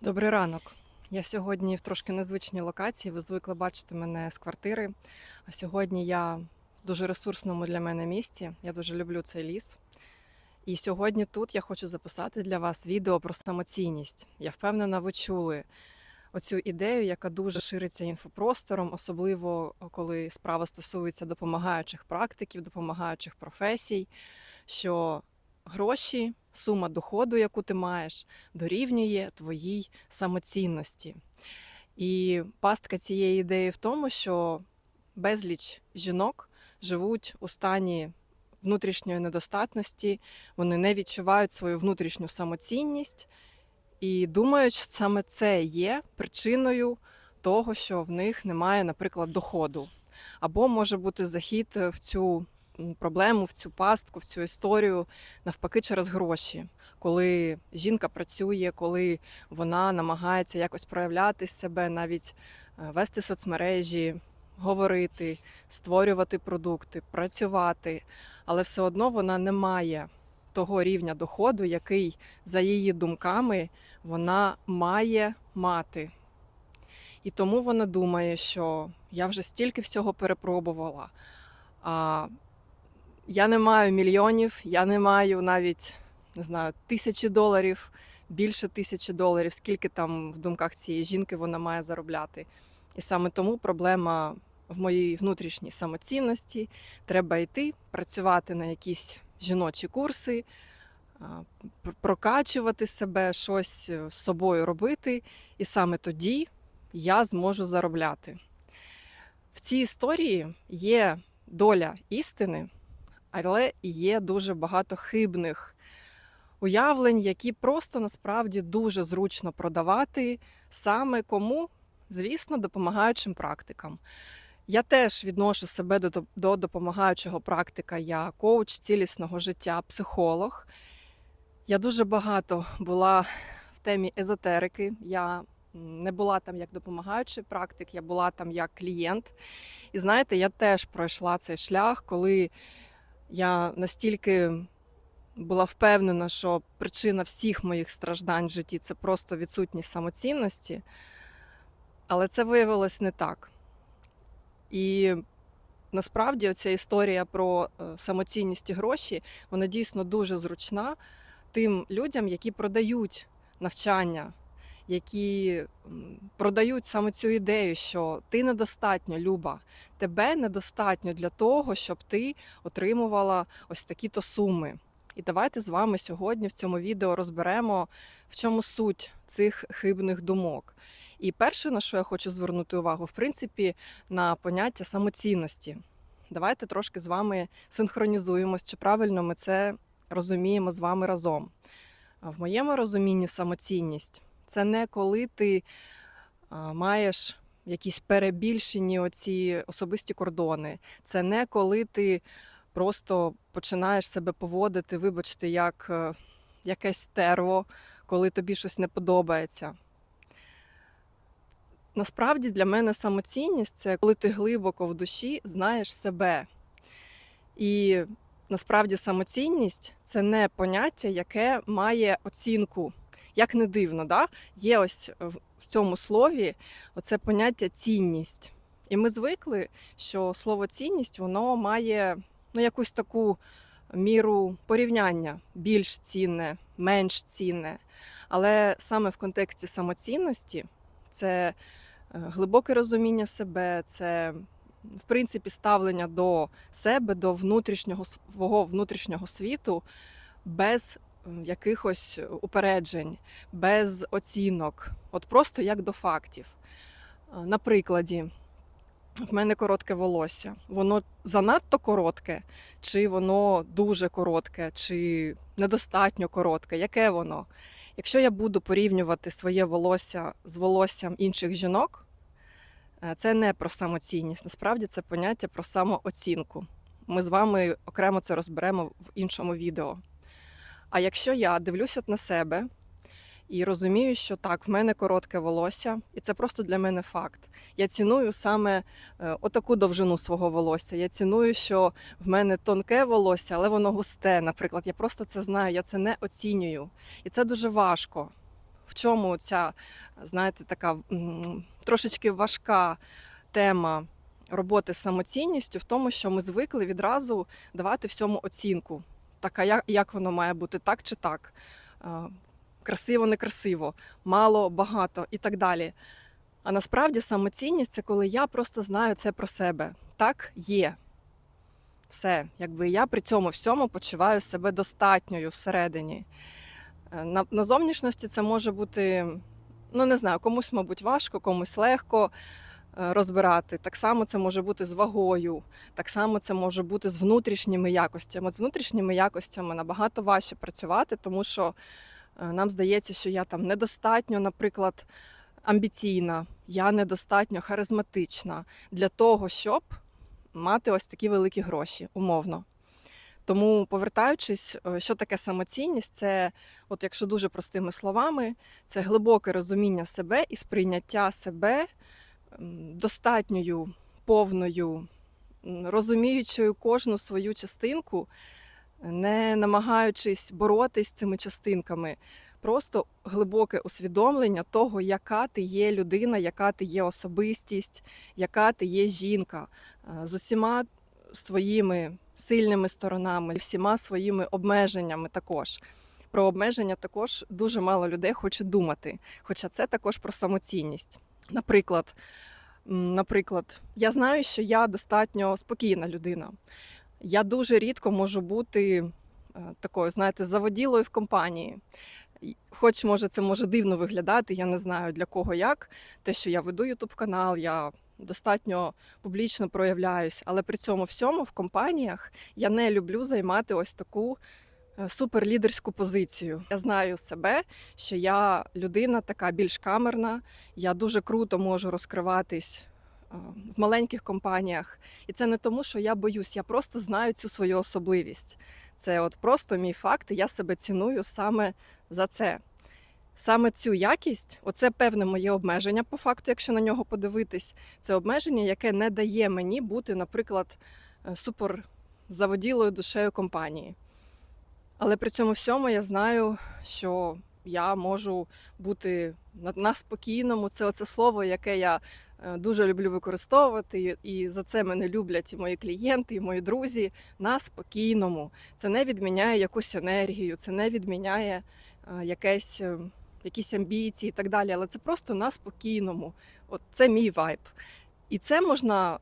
Добрий ранок. Я сьогодні в трошки незвичній локації. Ви звикли бачити мене з квартири. А сьогодні я в дуже ресурсному для мене місті. Я дуже люблю цей ліс. І сьогодні тут я хочу записати для вас відео про самоцінність. Я впевнена, ви чули оцю ідею, яка дуже шириться інфопростором, особливо коли справа стосується допомагаючих практиків, допомагаючих професій, що гроші, сума доходу, яку ти маєш, дорівнює твоїй самоцінності. І пастка цієї ідеї в тому, що безліч жінок живуть у стані внутрішньої недостатності, вони не відчувають свою внутрішню самоцінність і думають, що саме це є причиною того, що в них немає, наприклад, доходу. Або може бути захід в цю проблему, в цю пастку, в цю історію навпаки через гроші. Коли жінка працює, коли вона намагається якось проявляти себе, навіть е, вести соцмережі, говорити, створювати продукти, працювати, але все одно вона не має того рівня доходу, який, за її думками, вона має мати. І тому вона думає, що я вже стільки всього перепробувала. А я не маю мільйонів, я не маю навіть не знаю, тисячі доларів, більше тисячі доларів, скільки там в думках цієї жінки вона має заробляти. І саме тому проблема в моїй внутрішній самоцінності. Треба йти, працювати на якісь жіночі курси, прокачувати себе, щось е, з собою робити, і саме тоді я зможу заробляти. В цій історії є доля істини, але є дуже багато хибних уявлень, які просто насправді дуже зручно продавати саме кому, звісно, допомагаючим практикам. Я теж відношу себе до, до допомагаючого практика. Я коуч цілісного життя, психолог. Я дуже багато була в темі езотерики. Я не була там як допомагаючий практик, я була там як клієнт. І знаєте, я теж пройшла цей шлях, коли я настільки була впевнена, що причина всіх моїх страждань в житті це просто відсутність самоцінності, але це виявилось не так. І насправді ця історія про е, самоцінність і гроші, вона дійсно дуже зручна тим людям, які продають навчання, які продають саме цю ідею, що ти недостатньо, Люба, тебе недостатньо для того, щоб ти отримувала ось такі-то суми. І давайте з вами сьогодні в цьому відео розберемо, в чому суть цих хибних думок. І перше, на що я хочу звернути увагу, в принципі, на поняття самоцінності. Давайте трошки з вами синхронізуємось, чи правильно ми це розуміємо з вами разом. В моєму розумінні самоцінність це не коли ти маєш якісь перебільшені оці особисті кордони. Це не коли ти просто починаєш себе поводити, вибачте, як е, якесь стерво, коли тобі щось не подобається. Насправді для мене самоцінність це коли ти глибоко в душі знаєш себе. І насправді самоцінність це не поняття, яке має оцінку. Як не дивно, да? є ось в цьому слові оце поняття цінність. І ми звикли, що слово цінність воно має ну, якусь таку міру порівняння більш цінне, менш цінне. Але саме в контексті самоцінності це е, глибоке розуміння себе, це в принципі ставлення до себе, до внутрішнього свого внутрішнього світу без якихось упереджень, без оцінок, от просто як до фактів. Е, На прикладі, в мене коротке волосся. Воно занадто коротке, чи воно дуже коротке, чи недостатньо коротке. Яке воно? Якщо я буду порівнювати своє волосся з волоссям інших жінок, е, це не про самоцінність. Насправді це поняття про самооцінку. Ми з вами окремо це розберемо в іншому відео. А якщо я дивлюсь от на себе і розумію, що так, в мене коротке волосся, і це просто для мене факт. Я ціную саме е, отаку довжину свого волосся. Я ціную, що в мене тонке волосся, але воно густе. Наприклад, я просто це знаю, я це не оцінюю. І це дуже важко. в чому ця, знаєте, така трошечки важка тема роботи з самоцінністю в тому, що ми звикли відразу давати всьому оцінку. Так, а як, як воно має бути, так чи так? Красиво, некрасиво, мало, багато і так далі. А насправді самоцінність це коли я просто знаю це про себе. Так є. Все, якби я при цьому всьому почуваю себе достатньою всередині. Е, На, на зовнішності це може бути, ну не знаю, комусь, мабуть, важко, комусь легко розбирати. Так само це може бути з вагою, так само це може бути з внутрішніми якостями. З внутрішніми якостями набагато важче працювати, тому що е, нам здається, що я там недостатньо, наприклад, амбіційна, я недостатньо харизматична для того, щоб мати ось такі великі гроші, умовно. Тому, повертаючись, е, що таке самоцінність, це, от якщо дуже простими словами, це глибоке розуміння себе і сприйняття себе достатньою, повною, розуміючою кожну свою частинку, не намагаючись боротись з цими частинками. Просто глибоке усвідомлення того, яка ти є людина, яка ти є особистість, яка ти є жінка е, з усіма своїми сильними сторонами, всіма своїми обмеженнями також. Про обмеження також дуже мало людей хочуть думати. Хоча це також про самоцінність. Наприклад, наприклад, я знаю, що я достатньо спокійна людина. Я дуже рідко можу бути е, такою, знаєте, заводілою в компанії. Хоч може це може дивно виглядати, я не знаю для кого як. Те, що я веду Ютуб канал, я достатньо публічно проявляюсь, але при цьому всьому в компаніях я не люблю займати ось таку суперлідерську позицію. Я знаю себе, що я людина така більш камерна, я дуже круто можу розкриватись е, в маленьких компаніях. І це не тому, що я боюсь, я просто знаю цю свою особливість. Це от просто мій факт, і я себе ціную саме за це. Саме цю якість, оце певне моє обмеження, по факту, якщо на нього подивитись, це обмеження, яке не дає мені бути, наприклад, е, супер заводілою душею компанії. Але при цьому всьому я знаю, що я можу бути на, спокійному. Це оце слово, яке я е, дуже люблю використовувати, і- за це мене люблять і мої клієнти, і мої друзі. На спокійному. Це не відміняє якусь енергію, це не відміняє е, якесь, е, якісь амбіції і так далі. Але це просто на спокійному. От це мій вайб. І це можна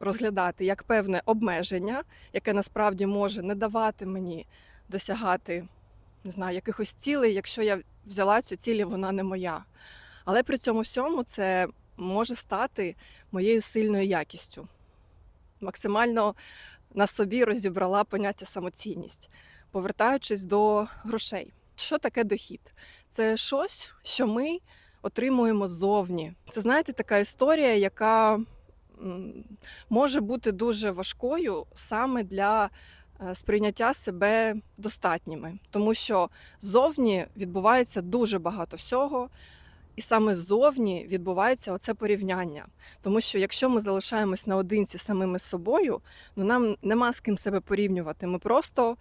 розглядати як певне обмеження, яке насправді може не давати мені досягати не знаю, якихось цілей, якщо я взяла цю ціль, вона не моя. Але при цьому всьому це може стати моєю сильною якістю. Максимально на собі розібрала поняття самоцінність, повертаючись до грошей. Що таке дохід? Це щось, що ми отримуємо ззовні. Це знаєте, така історія, яка може бути дуже важкою саме для сприйняття себе достатніми, тому що ззовні відбувається дуже багато всього, і саме ззовні відбувається оце порівняння. Тому що якщо ми залишаємось наодинці з самими собою, ну нам нема з ким себе порівнювати. Ми просто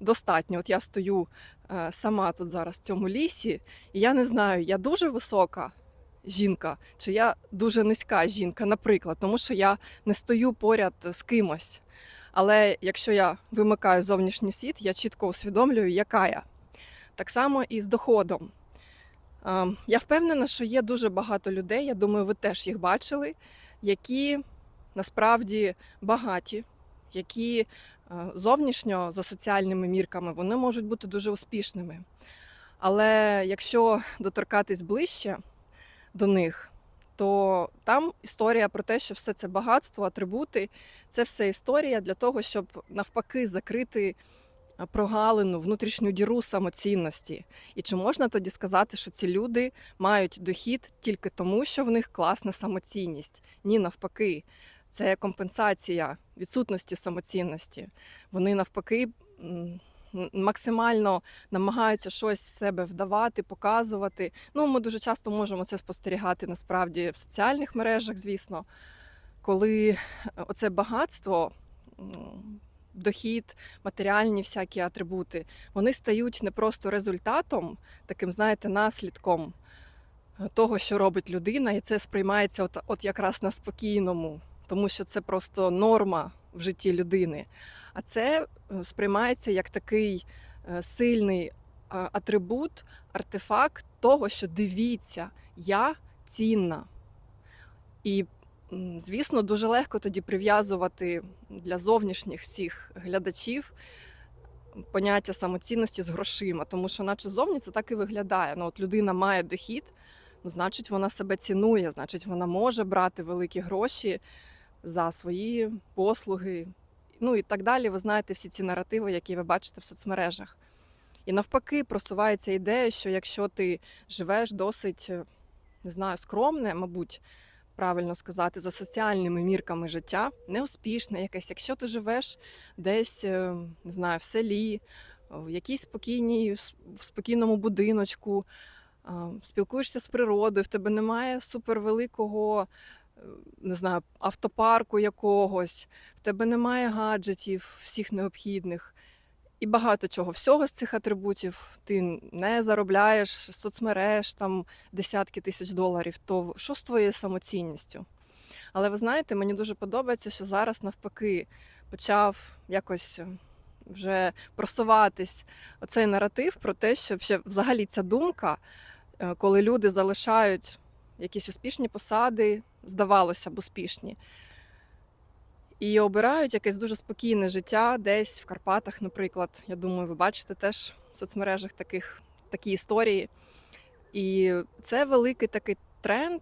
достатньо. От я стою е, сама тут зараз в цьому лісі, і я не знаю, я дуже висока жінка, чи я дуже низька жінка, наприклад, тому що я не стою поряд з кимось. Але якщо я вимикаю зовнішній світ, я чітко усвідомлюю, яка я. Так само і з доходом. Е, Я впевнена, що є дуже багато людей, я думаю, ви теж їх бачили, які насправді багаті, які е, зовнішньо за соціальними мірками вони можуть бути дуже успішними. Але якщо доторкатись ближче до них, то там історія про те, що все це багатство, атрибути, це все історія для того, щоб навпаки закрити прогалину, внутрішню діру самоцінності. І чи можна тоді сказати, що ці люди мають дохід тільки тому, що в них класна самоцінність? Ні, навпаки, це компенсація відсутності самоцінності. Вони навпаки максимально намагаються щось себе вдавати, показувати. Ну, ми дуже часто можемо це спостерігати насправді в соціальних мережах, звісно, коли е, оце багатство дохід, матеріальні всякі атрибути, вони стають не просто результатом, таким, знаєте, наслідком е, того, що робить людина, і це сприймається от, от якраз на спокійному, тому що це просто норма в житті людини. А це е, сприймається як такий е, сильний е, атрибут, артефакт того, що дивіться, я цінна. І, звісно, дуже легко тоді прив'язувати для зовнішніх всіх глядачів поняття самоцінності з грошима, тому що, наче зовні це так і виглядає. Ну, от людина має дохід, ну, значить, вона себе цінує, значить, вона може брати великі гроші за свої послуги. Ну і так далі. Ви знаєте всі ці наративи, які ви бачите в соцмережах. І навпаки, просувається ідея, що якщо ти живеш досить, е, не знаю, скромне, мабуть, правильно сказати, за соціальними мірками життя, неуспішне якесь, якщо ти живеш десь, е, не знаю, в селі, в якійсь спокійній, в спокійному будиночку, спілкуєшся з природою, в тебе немає супервеликого, не знаю, автопарку якогось, в тебе немає гаджетів всіх необхідних. І багато чого. Всього з цих атрибутів ти не заробляєш соцмереж там десятки тисяч доларів. То що з твоєю самоцінністю? Але ви знаєте, мені дуже подобається, що зараз навпаки почав якось е, вже просуватись оцей наратив про те, що взагалі ця думка, е, коли люди залишають якісь успішні посади, здавалося б, успішні, і обирають якесь дуже спокійне життя десь в Карпатах, наприклад. Я думаю, ви бачите теж в соцмережах таких, такі історії. І це великий такий тренд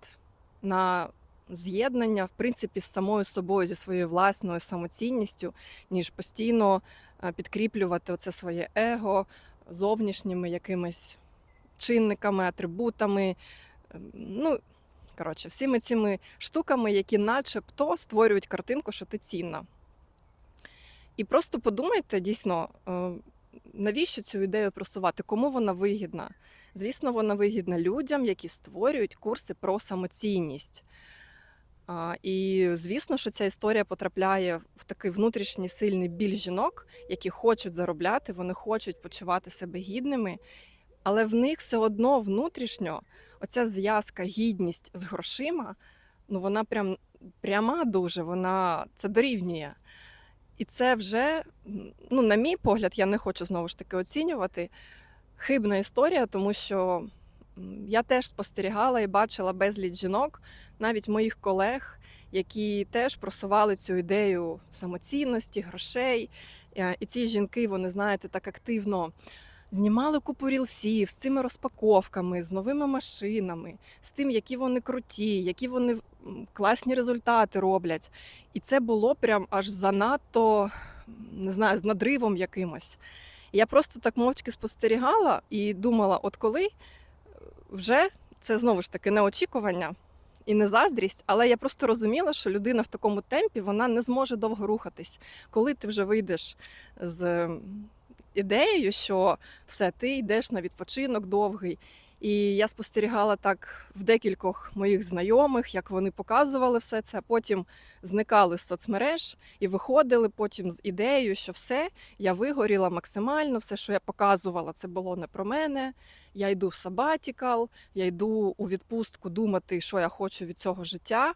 на з'єднання, в принципі, з самою собою, зі своєю власною самоцінністю, ніж постійно е, підкріплювати оце своє его зовнішніми якимись чинниками, атрибутами. Ем, Ну, коротше, всіми цими штуками, які начебто створюють картинку, що ти цінна. І просто подумайте дійсно, е, навіщо цю ідею просувати, кому вона вигідна. Звісно, вона вигідна людям, які створюють курси про самоцінність. І звісно, що ця історія потрапляє в такий внутрішній сильний біль жінок, які хочуть заробляти, вони хочуть почувати себе гідними, але в них все одно внутрішньо оця зв'язка, гідність з грошима, ну вона прям пряма дуже, вона це дорівнює. І це вже, ну, на мій погляд, я не хочу знову ж таки оцінювати. Хибна історія, тому що я теж спостерігала і бачила безліч жінок, навіть моїх колег, які теж просували цю ідею самоцінності, грошей. Е, І ці жінки, вони, знаєте, так активно знімали купу рілсів з цими розпаковками, з новими машинами, з тим, які вони круті, які вони класні результати роблять. І це було прям аж занадто, не знаю, з надривом якимось. Я просто так мовчки спостерігала і думала, от коли вже це знову ж таки не очікування і не заздрість, але я просто розуміла, що людина в такому темпі вона не зможе довго рухатись. Коли ти вже вийдеш з ідеєю, що все, ти йдеш на відпочинок довгий. І я спостерігала так в декількох моїх знайомих, як вони показували все це, потім зникали з соцмереж і виходили потім з ідеєю, що все, я вигоріла максимально, все, що я показувала, це було не про мене. Я йду в сабатікал, я йду у відпустку думати, що я хочу від цього життя.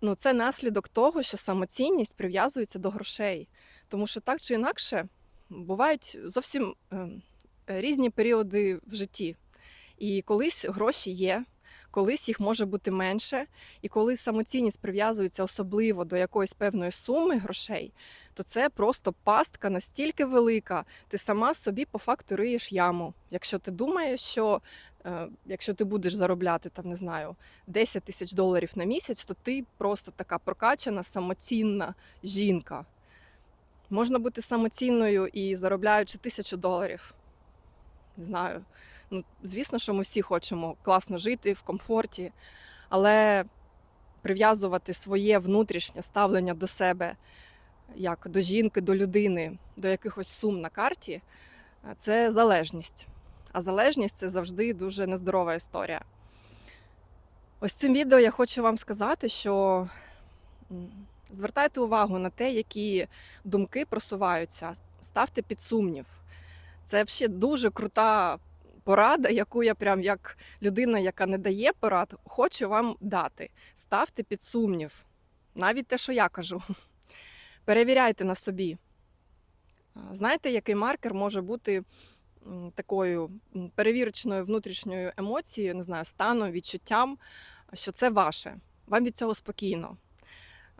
Ну, це наслідок того, що самоцінність прив'язується до грошей. Тому що так чи інакше бувають зовсім е, різні періоди в житті. І колись гроші є, колись їх може бути менше. І коли самоцінність прив'язується особливо до якоїсь певної суми грошей, то це просто пастка настільки велика, ти сама собі по факту риєш яму. Якщо ти думаєш, що е, якщо ти будеш заробляти там, не знаю, 10 тисяч доларів на місяць, то ти просто така прокачана, самоцінна жінка. Можна бути самоцінною і заробляючи тисячу доларів. Не знаю. Ну, звісно, що ми всі хочемо класно жити в комфорті, але прив'язувати своє внутрішнє ставлення до себе, як до жінки, до людини, до якихось сум на карті, це залежність. А залежність це завжди дуже нездорова історія. Ось цим відео я хочу вам сказати, що Звертайте увагу на те, які думки просуваються, ставте під сумнів. Це взагалі дуже крута порада, яку я прям як людина, яка не дає порад, хочу вам дати. Ставте під сумнів. Навіть те, що я кажу. Перевіряйте на собі. Знаєте, який маркер може бути такою перевірочною внутрішньою емоцією, не знаю, станом, відчуттям, що це ваше. Вам від цього спокійно.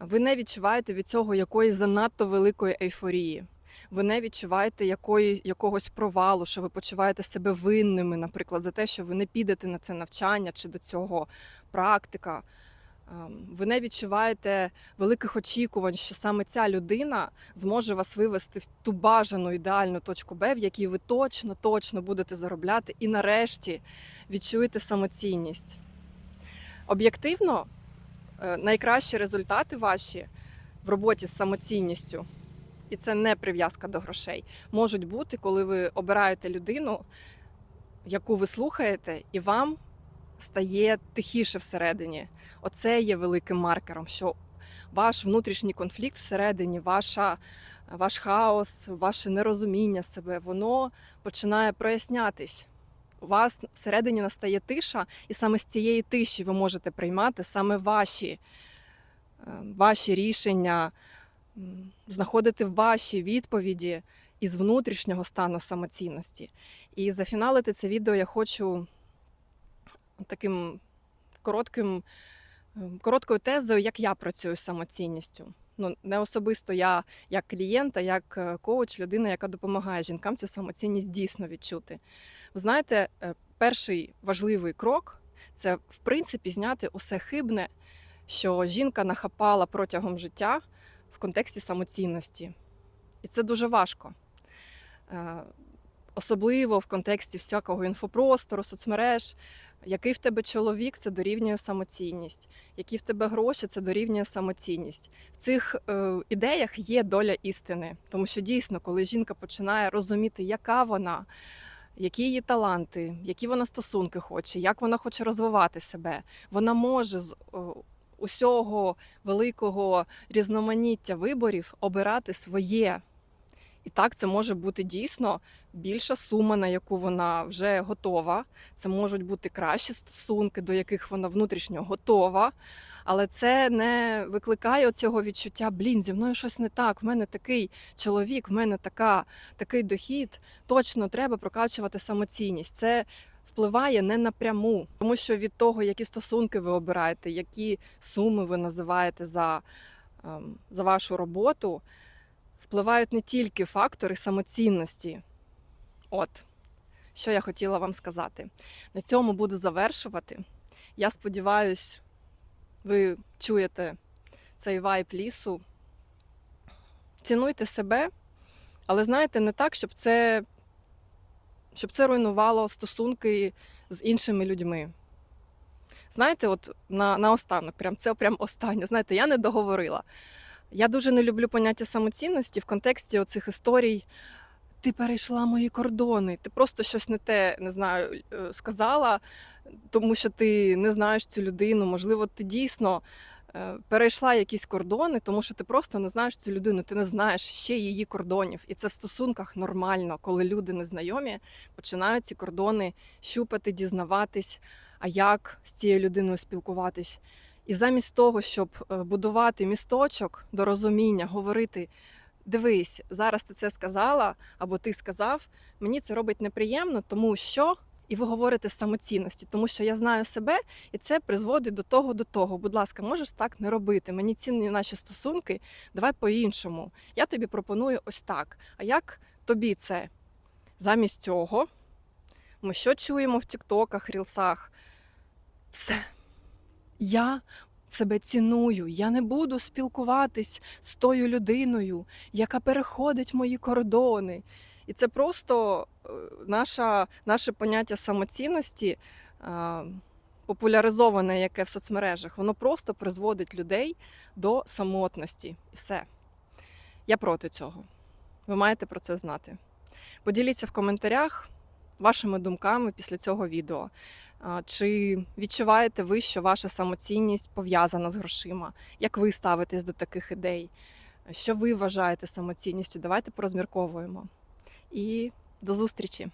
Ви не відчуваєте від цього якоїсь занадто великої ейфорії. Ви не відчуваєте якої, якогось провалу, що ви почуваєте себе винними, наприклад, за те, що ви не підете на це навчання чи до цього практика. Ем, Ви не відчуваєте великих очікувань, що саме ця людина зможе вас вивести в ту бажану ідеальну точку Б, в якій ви точно, точно будете заробляти, і нарешті відчуєте самоцінність. Об'єктивно, найкращі результати ваші в роботі з самоцінністю, і це не прив'язка до грошей, можуть бути, коли ви обираєте людину, яку ви слухаєте, і вам стає тихіше всередині. Оце є великим маркером, що ваш внутрішній конфлікт всередині, ваша, ваш хаос, ваше нерозуміння себе, воно починає прояснятись. У вас всередині настає тиша, і саме з цієї тиші ви можете приймати саме ваші, е, ваші рішення, знаходити ваші відповіді із внутрішнього стану самоцінності. І зафіналити це відео я хочу таким коротким, ем, короткою тезою, як я працюю з самоцінністю. Ну, не особисто я як клієнт, а як е, коуч, людина, яка допомагає жінкам цю самоцінність дійсно відчути. Ви знаєте, е, перший важливий крок це в принципі зняти усе хибне, що жінка нахапала протягом життя в контексті самоцінності. І це дуже важко. Е, Особливо в контексті всякого інфопростору, соцмереж. Який в тебе чоловік, це дорівнює самоцінність, які в тебе гроші, це дорівнює самоцінність. В цих е, ідеях є доля істини, тому що дійсно, коли жінка починає розуміти, яка вона, які її таланти, які вона стосунки хоче, як вона хоче розвивати себе, вона може з усього великого різноманіття виборів обирати своє. І так, це може бути дійсно більша сума, на яку вона вже готова. Це можуть бути кращі стосунки, до яких вона внутрішньо готова. Але це не викликає цього відчуття, блін, зі мною щось не так. В мене такий чоловік, в мене така, такий дохід. Точно треба прокачувати самоцінність. Це впливає не напряму, тому що від того, які стосунки ви обираєте, які суми ви називаєте за, ем, за вашу роботу, впливають не тільки фактори самоцінності. От, що я хотіла вам сказати. На цьому буду завершувати. Я сподіваюсь, ви чуєте цей вайб лісу. Цінуйте себе, але знаєте, не так, щоб це, щоб це руйнувало стосунки з іншими людьми. Знаєте, от на, наостанок, прям це прям останнє. Знаєте, я не договорила. Я дуже не люблю поняття самоцінності в контексті оцих історій. Ти перейшла мої кордони, ти просто щось не те не знаю, е, сказала, тому що ти не знаєш цю людину. Можливо, ти дійсно е, перейшла якісь кордони, тому що ти просто не знаєш цю людину, ти не знаєш ще її кордонів. І це в стосунках нормально, коли люди незнайомі починають ці кордони щупати, дізнаватись, а як з цією людиною спілкуватись. І замість того, щоб е, будувати місточок до розуміння, говорити: дивись, зараз ти це сказала, або ти сказав, мені це робить неприємно, тому що. І ви говорите самоцінності, тому що я знаю себе, і це призводить до того, до того. Будь ласка, можеш так не робити. Мені цінні наші стосунки, давай по-іншому. Я тобі пропоную ось так. А як тобі це? Замість цього ми що чуємо в тіктоках, рілсах? Все. Я себе ціную, я не буду спілкуватись з тою людиною, яка переходить мої кордони. І це просто е, наша, наше поняття самоцінності, е, популяризоване яке в соцмережах, воно просто призводить людей до самотності. І все. Я проти цього. Ви маєте про це знати. Поділіться в коментарях, вашими думками після цього відео. Чи відчуваєте ви, що ваша самоцінність пов'язана з грошима? Як ви ставитесь до таких ідей? Що ви вважаєте самоцінністю? Давайте порозмірковуємо. І до зустрічі!